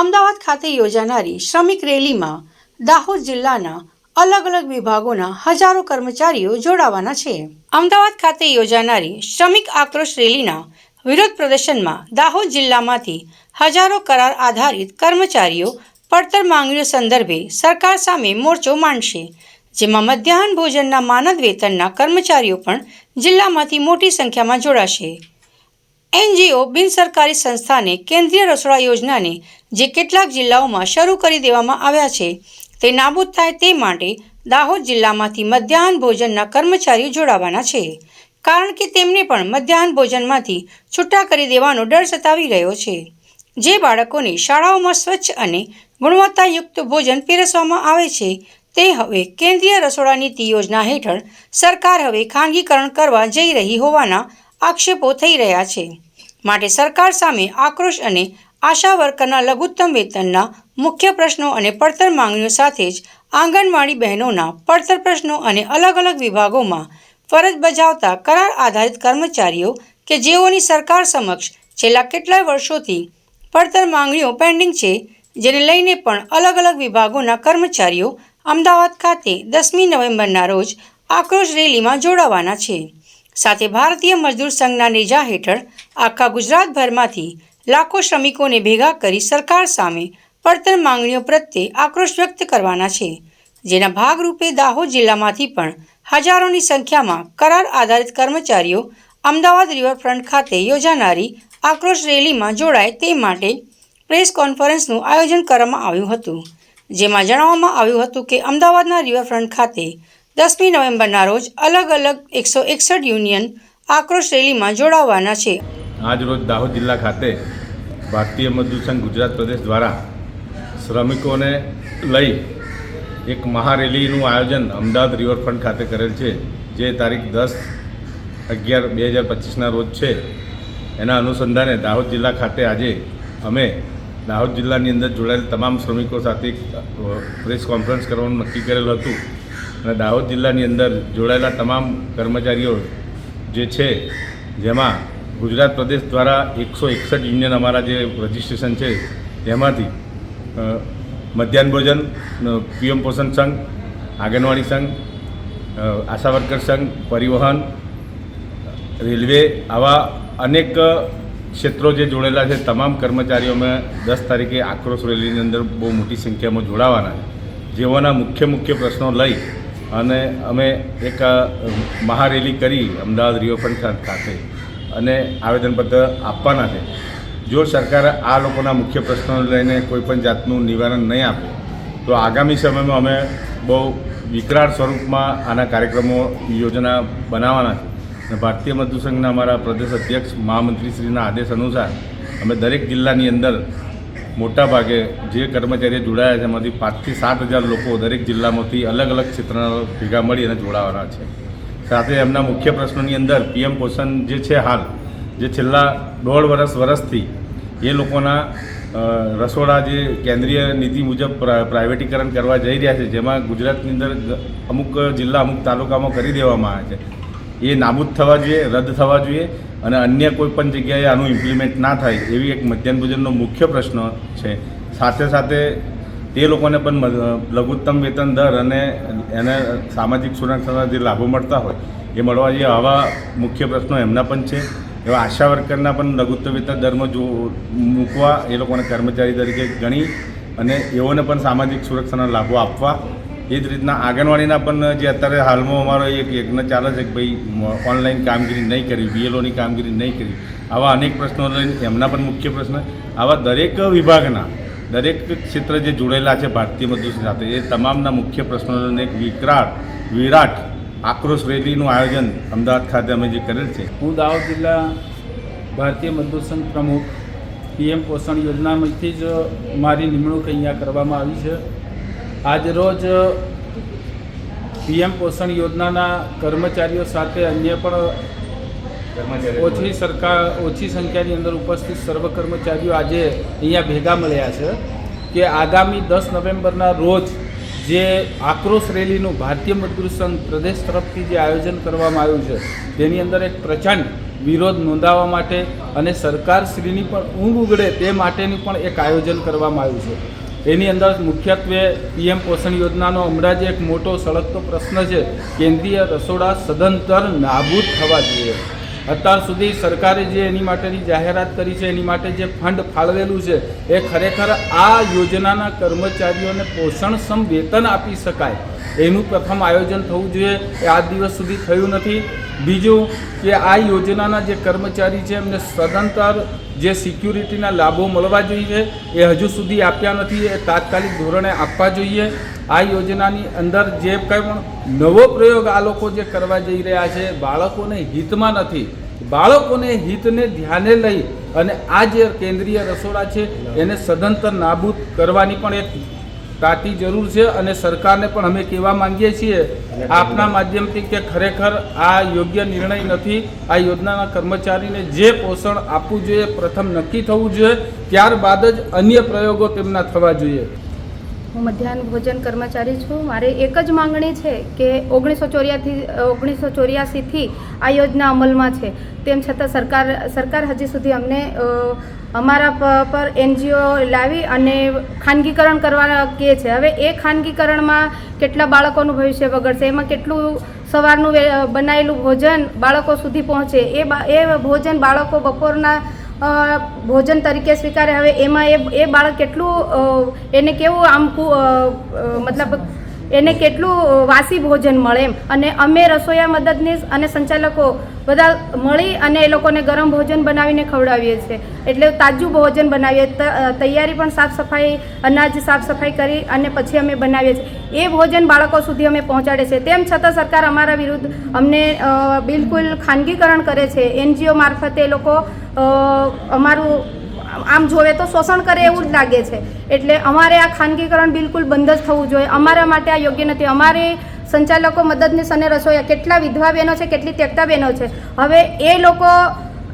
અમદાવાદ ખાતે યોજાનારી શ્રમિક રેલીમાં દાહોદ જિલ્લાના અલગ અલગ વિભાગોના હજારો કર્મચારીઓ જોડાવાના છે. અમદાવાદ ખાતે યોજાનારી શ્રમિક આક્રોશ રેલીના વિરોધ પ્રદર્શનમાં દાહોદ જિલ્લામાંથી હજારો કરાર આધારિત કર્મચારીઓ પડતર માંગણીઓ સંદર્ભે સરકાર સામે મોરચો માંડશે, જેમાં મધ્યાહન ભોજનના માનદ વેતનના કર્મચારીઓ પણ જિલ્લામાંથી મોટી સંખ્યામાં જોડાશે. એનજીઓ બિનસરકારી સંસ્થાને કેન્દ્રીય રસોડા યોજનાને જે કેટલાક જિલ્લાઓમાં શરૂ કરી દેવામાં આવ્યા છે, તે નાબૂદ થાય તે માટે દાહોદ જિલ્લામાંથી મધ્યાહન ભોજનના કર્મચારીઓ જોડાવાના છે. કારણ કે તેમને પણ મધ્યાહન ભોજનમાંથી છૂટા કરી દેવાનો ડર સતાવી રહ્યો છે. જે બાળકોને શાળાઓમાં સ્વચ્છ અને ગુણવત્તાયુક્ત ભોજન પીરસવામાં આવે છે, તે હવે કેન્દ્રીય રસોડા નીતિ યોજના હેઠળ સરકાર હવે ખાનગીકરણ કરવા જઈ રહી હોવાના આક્ષેપો થઈ રહ્યા છે. માટે સરકાર સામે આક્રોશ અને આશા વર્કરના લઘુત્તમ વેતનના મુખ્ય પ્રશ્નો અને પડતર માંગણીઓ સાથે જ આંગણવાડી બહેનોના પડતર પ્રશ્નો અને અલગ અલગ વિભાગોમાં ફરજ બજાવતા કરાર આધારિત કર્મચારીઓ કે જેઓની સરકાર સમક્ષ છેલ્લા કેટલાય વર્ષોથી પડતર માંગણીઓ પેન્ડિંગ છે, જેને લઈને પણ અલગ અલગ વિભાગોના કર્મચારીઓ અમદાવાદ ખાતે દસમી નવેમ્બરના રોજ આક્રોશ રેલીમાં જોડાવાના છે. સાથે ભારતીય મજદૂર સંઘના નેજા હેઠળ આખા ગુજરાતભરમાંથી લાખો શ્રમિકોને ભેગા કરી સરકાર સામે પડતર માંગણીઓ પ્રત્યે આક્રોશ વ્યક્ત કરવાના છે. જેના ભાગરૂપે દાહોદ જિલ્લામાંથી પણ હજારોની સંખ્યામાં કરાર આધારિત કર્મચારીઓ અમદાવાદ રિવરફ્રન્ટ ખાતે યોજાનારી આક્રોશ રેલીમાં જોડાય તે માટે પ્રેસ કોન્ફરન્સનું આયોજન કરવામાં આવ્યું હતું. જેમાં જણાવવામાં આવ્યું હતું કે અમદાવાદના રિવરફ્રન્ટ ખાતે દસમી નવેમ્બરના રોજ અલગ અલગ એકસો એકસઠ યુનિયન આક્રોશ રેલીમાં જોડાવાના છે. આજ રોજ દાહોદ જિલ્લા ખાતે ભારતીય મજદૂર સંઘ ગુજરાત પ્રદેશ દ્વારા શ્રમિકોને લઈ એક મહારેલીનું આયોજન અમદાવાદ રિવરફ્રન્ટ ખાતે કરેલ છે, જે તારીખ દસ અગિયાર બે હજાર પચીસના રોજ છે. એના અનુસંધાને દાહોદ જિલ્લા ખાતે આજે અમે દાહોદ જિલ્લાની અંદર જોડાયેલ તમામ શ્રમિકો સાથે પ્રેસ કોન્ફરન્સ કરવાનું નક્કી કરેલું હતું. અને દાહોદ જિલ્લાની અંદર જોડાયેલા તમામ કર્મચારીઓ જે છે, જેમાં ગુજરાત પ્રદેશ દ્વારા એકસો એકસઠ યુનિયન અમારા જે રજિસ્ટ્રેશન છે, તેમાંથી મધ્યાહન ભોજન પીએમ પોષણ સંઘ, આંગણવાડી સંઘ આશા વર્કર સંઘ, પરિવહન, રેલવે આવા અનેક ક્ષેત્રો જે જોડેલા છે, તમામ કર્મચારીઓ અમે દસ તારીખે આક્રોશ રેલીની અંદર બહુ મોટી સંખ્યામાં જોડાવાના જેઓના મુખ્ય મુખ્ય પ્રશ્નો લઈ અને અમે એક મહારેલી કરી અમદાવાદ રિવરફ્રન્ટ ખાતે અને આવેદનપત્ર આપવાના છે. જો સરકાર આ લોકોના મુખ્ય પ્રશ્નો લઈને કોઈપણ જાતનું નિવારણ નહીં આપે, તો આગામી સમયમાં અમે બહુ વિકરાળ સ્વરૂપમાં આના કાર્યક્રમો, યોજના બનાવવાના છે. અને ભારતીય મજદૂર સંઘના અમારા પ્રદેશ અધ્યક્ષ મહામંત્રીશ્રીના આદેશ અનુસાર અમે દરેક જિલ્લાની અંદર મોટા ભાગે જે કર્મચારીઓ જોડાયા છે, એમાંથી પાંચથી સાત હજાર લોકો દરેક જિલ્લામાંથી અલગ અલગ ક્ષેત્રના ભેગા મળી અને જોડાવાના છે. સાથે એમના મુખ્ય પ્રશ્નોની અંદર પીએમ પોષણ જે છે હાલ, જે છેલ્લા દોઢ વર્ષ વર્ષથી એ લોકોના રસોડા જે કેન્દ્રીય નીતિ મુજબ પ્રા- પ્રાઇવેટીકરણ કરવા જઈ રહ્યા છે, જેમાં ગુજરાતની અંદર અમુક જિલ્લા અમુક તાલુકામાં કરી દેવામાં આવે છે. એ નાબૂદ થવા જોઈએ, રદ થવા જોઈએ અને અન્ય કોઈ પણ જગ્યાએ આનું ઇમ્પ્લિમેન્ટ ના થાય એવી એક મધ્યાહન ભોજનનો મુખ્ય પ્રશ્ન છે. સાથે સાથે તે લોકોને પણ લઘુત્તમ વેતન દર અને એને સામાજિક સુરક્ષાના જે લાભો મળતા હોય એ મળવા જોઈએ આવા મુખ્ય પ્રશ્નો એમના પણ છે. એવા આશા વર્કરના પણ લઘુત્તમ વેતન દરમાં જો મૂકવા એ લોકોને કર્મચારી તરીકે ગણી અને એઓને પણ સામાજિક સુરક્ષાના લાભો આપવા એ જ રીતના આંગણવાડીના પણ જે અત્યારે હાલમાં અમારો એક યજ્ઞ ચાલે છે કે ભાઈ ઓનલાઈન કામગીરી નહીં કરી બીએલઓની કામગીરી નહીં કરી આવા અનેક પ્રશ્નો લઈને એમના પણ મુખ્ય પ્રશ્ન. આવા દરેક વિભાગના, દરેક ક્ષેત્ર જે જોડેલા છે ભારતીય મજદૂર સાથે, એ તમામના મુખ્ય પ્રશ્નોને એક વિકરાળ, વિરાટ, આક્રોશ રેલીનું આયોજન અમદાવાદ ખાતે અમે જે કરેલ છે. હું દાહોદ જિલ્લા ભારતીય મજદૂર સંઘ પ્રમુખ, પીએમ પોષણ યોજનામાંથી જ મારી નિમણૂક અહીંયા કરવામાં આવી છે. આજરોજ પીએમ પોષણ યોજનાના કર્મચારીઓ સાથે અન્ય પણ ઓછી સરકાર ઓછી સંખ્યાની અંદર ઉપસ્થિત સર્વ કર્મચારીઓ આજે અહીંયા ભેગા મળ્યા છે કે આગામી દસ નવેમ્બરના રોજ જે આક્રોશ રેલીનું ભારતીય મજદૂર સંઘ પ્રદેશ તરફથી જે આયોજન કરવામાં આવ્યું છે તેની અંદર એક પ્રચંડ વિરોધ નોંધાવવા માટે અને સરકારશ્રીની પણ ઊંઘ ઉગડે તે માટેનું પણ એક આયોજન કરવામાં આવ્યું છે. એની અંદર મુખ્યત્વે પીએમ પોષણ યોજનાનો હમણાં જ એક મોટો સળગતો પ્રશ્ન છે, કેન્દ્રીય રસોડા સદંતર નાબૂદ થવા જોઈએ. અત્યાર સુધી સરકારે જે એની માટેની જાહેરાત કરી છે, એની માટે જે ફંડ ફાળવેલું છે, એ ખરેખર આ યોજનાના કર્મચારીઓને પોષણક્ષમ વેતન આપી શકાય. એનું પ્રથમ આયોજન થવું જોઈએ, એ આ દિવસ સુધી થયું નથી. બીજું કે આ યોજનાના જે કર્મચારી છે, એમને સદંતર જે સિક્યુરિટીના લાભો મળવા જોઈએ એ હજુ સુધી આપ્યા નથી, એ તાત્કાલિક ધોરણે આપવા જોઈએ. આ યોજનાની અંદર જે કંઈ પણ નવો પ્રયોગ આ લોકો જે કરવા જઈ રહ્યા છે, બાળકોને હિતમાં નથી. બાળકોને હિતને ધ્યાને લઈ અને આ જે કેન્દ્રીય રસોડા છે, એને સદંતર નાબૂદ કરવાની પણ એક તાતી જરૂર છે અને સરકારને પણ અમે કહેવા માંગીએ છીએ આપના માધ્યમથી કે ખરેખર આ યોગ્ય નિર્ણય નથી આ યોજનાના કર્મચારીને જે પોષણ આપવું જોઈએ પ્રથમ નક્કી થવું જોઈએ ત્યારબાદ જ અન્ય પ્રયોગો તેમના થવા જોઈએ. હું મધ્યાહન ભોજન કર્મચારી છું. મારે એક જ માંગણી છે કે ઓગણીસો ચોર્યાથી ઓગણીસો ચોર્યાસીથી આ યોજના અમલમાં છે. તેમ છતાં સરકાર સરકાર હજી સુધી અમને અમારા પર એનજીઓ લાવી અને ખાનગીકરણ કરવા કહે છે. હવે એ ખાનગીકરણમાં કેટલા બાળકોનું ભવિષ્ય બગડશે? એમાં કેટલું સવારનું બનાવેલું ભોજન બાળકો સુધી પહોંચે? એ એ ભોજન બાળકો બપોરના ભોજન તરીકે સ્વીકારે. હવે એમાં એ એ બાળક કેટલું એને કેવું આમ કુ- મતલબ એને કેટલું વાસી ભોજન મળે એમ. અને અમે રસોઈયા મદદનીશ અને સંચાલકો બધા મળી અને એ લોકોને ગરમ ભોજન બનાવીને ખવડાવીએ છીએ. એટલે તાજું ભોજન બનાવીએ તૈયારી પણ સાફ સફાઈ, અનાજ સાફ સફાઈ કરી અને પછી અમે બનાવીએ છીએ. એ ભોજન બાળકો સુધી અમે પહોંચાડે છે. તેમ છતાં સરકાર અમારા વિરુદ્ધ અમને બિલકુલ ખાનગીકરણ કરે છે. એનજીઓ મારફતે એ લોકો અમારું આમ જોવે તો શોષણ કરે એવું જ લાગે છે. એટલે અમારે આ ખાનગીકરણ બિલકુલ બંધ જ થવું જોઈએ. અમારા માટે આ યોગ્ય નથી. અમારે સંચાલકો મદદનીશ અને રસોઈયા કેટલા વિધવા બહેનો છે, કેટલી ત્યક્તા બહેનો છે. હવે એ લોકો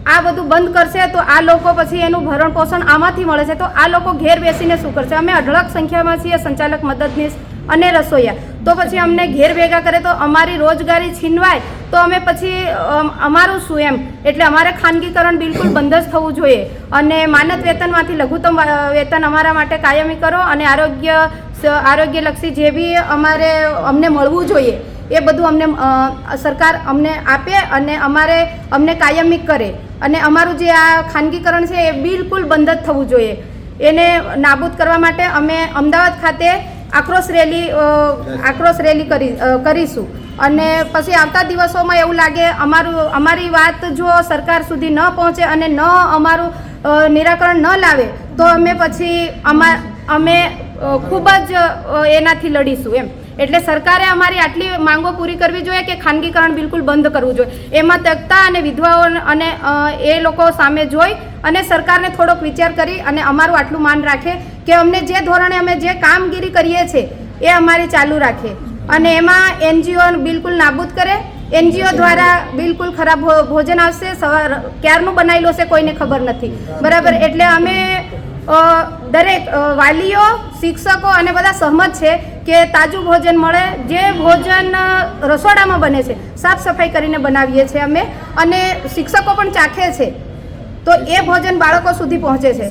આ બધું બંધ કરશે તો આ લોકો પછી એનું ભરણ પોષણ આમાંથી મળે છે. તો આ લોકો ઘેર બેસીને શું કરશે? અમે અઢળક સંખ્યામાં છીએ સંચાલક, મદદનીશ અને રસોઈયા. તો પછી અમને ઘેર ભેગા કરે તો અમારી રોજગારી છીનવાય, તો અમે પછી અમારું શું એમ? એટલે અમારે ખાનગીકરણ બિલકુલ બંધ જ થવું જોઈએ. અને માનદ વેતનમાંથી લઘુત્તમ વેતન અમારા માટે કાયમી કરો અને આરોગ્ય આરોગ્યલક્ષી જે બી અમારે, અમને મળવું જોઈએ, એ બધું અમને સરકાર અમને આપે અને અમારે, અમને કાયમી કરે. અને અમારું જે આ ખાનગીકરણ છે એ બિલકુલ બંધ જ થવું જોઈએ. એને નાબૂદ કરવા માટે અમે અમદાવાદ ખાતે આક્રોશ રેલી આક્રોશ રેલી કરી કરીશું. અને પછી આવતા દિવસોમાં એવું લાગે અમારું, અમારી વાત જો સરકાર સુધી ન પહોંચે અને ન અમારું નિરાકરણ ન લાવે, તો અમે પછી અમા, અમે ખૂબ જ એનાથી લડીશું એમ. એટલે સરકારે અમારી આટલી માંગો પૂરી કરવી જોઈએ કે ખાનગીકરણ બિલકુલ બંધ કરવું જોઈએ. એમાં તકતા અને વિધવાઓ અને એ લોકો સામે જોઈ અને સરકારને થોડોક વિચાર કરી અને અમારું આટલું માન રાખે. કે અમને જે ધોરણે અમે જે કામગીરી કરીએ છીએ એ અમારી ચાલુ રાખે. અને એમાં એનજીઓ બિલકુલ નાબૂદ કરે. એનજીઓ દ્વારા બિલકુલ ખરાબ ભોજન આવશે, સવાર, ક્યારનું બનાવેલું હશે કોઈને ખબર નથી. બરાબર? એટલે અમે દરેક વાલીઓ, શિક્ષકો અને બધા સહમત છે કે તાજું ભોજન મળે. જે ભોજન રસોડામાં બને છે, સાફ સફાઈ કરીને બનાવીએ છીએ અમે. અને શિક્ષકો પણ ચાખે છે. તો એ ભોજન બાળકો સુધી પહોંચે છે.